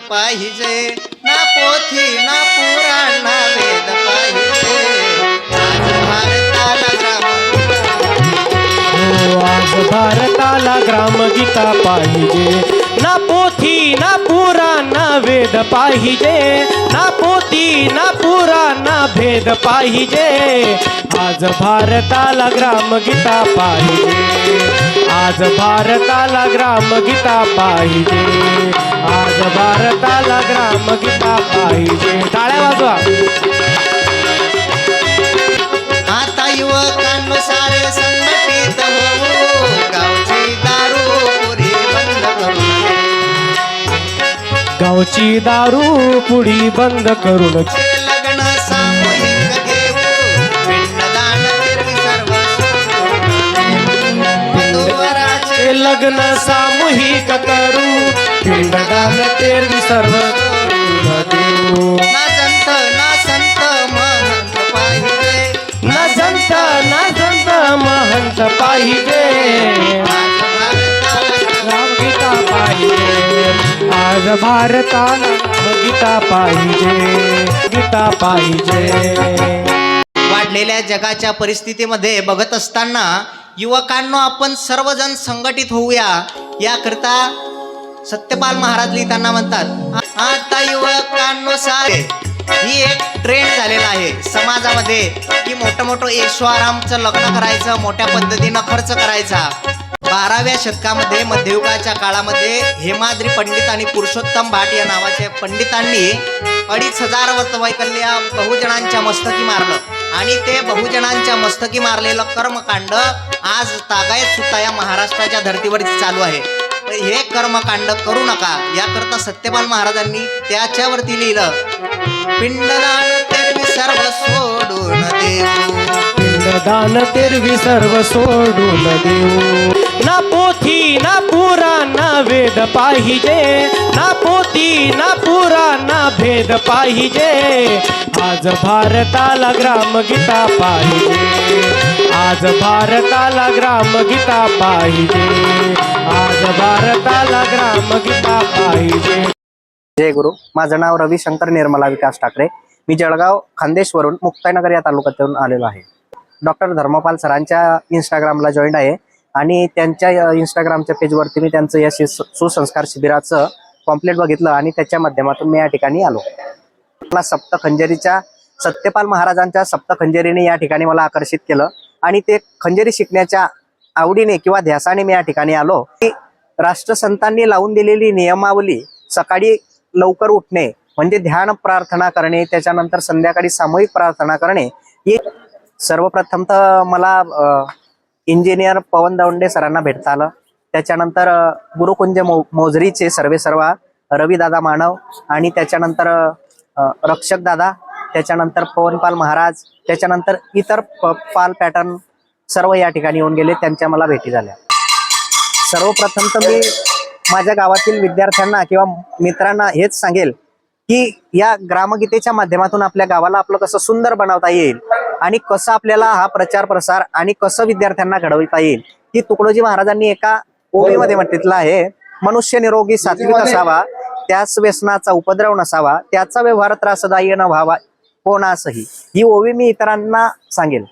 पाहिजे. ना पोथी ना पुराण ना वेद पाहिजे. आज भारताला ग्राम आज भारताला ग्रामगीता पाहिजे. ना पोथी ना पुराण ना वेद पाहिजे. ना पोथी ना पुराण ना भेद पाहिजे. आज भारताला ग्रामगीता पाहिजे. आज भारताला ग्रामगीता पाहिजे. ग्रामगीता पाहिजे. टाळ्या वाजवा. आता युवकांनुसार संघटित गावची दारू पुरी बंद करू. गावची दारू पुडी बंद करून चे लग्न सामूहिक घेऊ. पिंडदान फिरवी सर्व वधूवराचे हे लग्न सामूहिक करू. पिंडदान तेरवी सर्व तुला देऊ ना संत ना संत महंत पाहिजे ना संत ना संत महंत पाहिजे आज भारताला गीता पाहिजे आज भारताला गीता पाहिजे गीता पाहिजे वाढलेल्या जगाच्या परिस्थितीमध्ये बघत असताना युवकांना आपण सर्वजण संघटित होऊया. याकरता सत्यपाल महाराज लिहिताना म्हणतात आता युवकांनो सारे. ही एक ट्रेंड झालेला आहे. समाजामध्ये की मोठं मोठं ऐशोआरामचं लग्न करायचं मोठ्या पद्धतीनं खर्च करायचा. बाराव्या शतकामध्ये मध्ययुगाच्या काळामध्ये हेमाद्री पंडित आणि पुरुषोत्तम भाट या नावाच्या पंडितांनी अडीच हजार वैकल्य बहुजनांच्या मस्तकी मारलं. आणि ते बहुजनांच्या मस्तकी मारलेलं कर्मकांड आज तागायत सुद्धा या महाराष्ट्राच्या धर्तीवर चालू आहे. तर हे कर्मकांड करू नका. याकरता सत्यपाल महाराजांनी त्याच्यावरती लिहिलं. पिंडदान तेरवी सर्व सोडून देऊ. पिंडदान तेरवी सर्व सोडून देऊ. ना पोथी ना पुराण ना वेद पाहिजे. ना पोथी ना पुराण ना भेद पाहिजे. आज भारताला ग्रामगीता पाहिजे. आज भारताला ग्रामगीता पाहिजे. आज भारताला ग्रामगीता पाहिजे. जय गुरु. माझं नाव रविशंकर निर्मला विकास ठाकरे. मी जळगाव खानदेशवरून मुक्ताईनगर या तालुक्यातून आलेलो आहे. डॉक्टर धर्मपाल सरांच्या इंस्टाग्रामला जॉईन आहे आणि त्यांच्या इंस्टाग्रामच्या पेजवरती मी त्यांचं या सुसंस्कार शिबिराचं कॉम्प्लेट बघितलं आणि त्याच्या माध्यमातून मी या ठिकाणी आलो. मला सप्तखंजरीच्या सत्यपाल महाराजांच्या सप्तखंजेरीने या ठिकाणी मला आकर्षित केलं. आणि ते खंजरी शिकण्याच्या आवडीने किंवा ध्यासाने मी या ठिकाणी आलो. की राष्ट्रसंतांनी लावून दिलेली नियमावली सकाळी लवकर उठणे म्हणजे ध्यान प्रार्थना करणे त्याच्यानंतर संध्याकाळी सामूहिक प्रार्थना करणे ही सर्वप्रथम तर मला इंजिनियर पवन दौंडे सरांना भेटता आलं. त्याच्यानंतर गुरुकुंज मो मोजरीचे सर्वे सर्वा रविदादा मानव आणि त्याच्यानंतर रक्षक दादा त्याच्यानंतर पवनपाल महाराज त्याच्यानंतर इतर पाल पॅटर्न सर्व या ठिकाणी येऊन गेले त्यांच्या मला भेटी झाल्या. सर्वप्रथम तर मी माझ्या गावातील विद्यार्थ्यांना किंवा मित्रांना हेच सांगेल की या ग्रामगीतेच्या माध्यमातून आपल्या गावाला आपलं कसं सुंदर बनवता येईल आणि कसं आपल्याला हा प्रचार प्रसार आणि कसं विद्यार्थ्यांना घडवता येईल ही तुकडोजी महाराजांनी एका ओळीमध्ये म्हटलेलं आहे मनुष्य निरोगी सात्विक असावा त्याच व्यसनाचा उपद्रव नसावा त्याचा व्यवहार त्रासदायी न व्हावा कोणासही. ही ओवी मी इतरांना सांगेल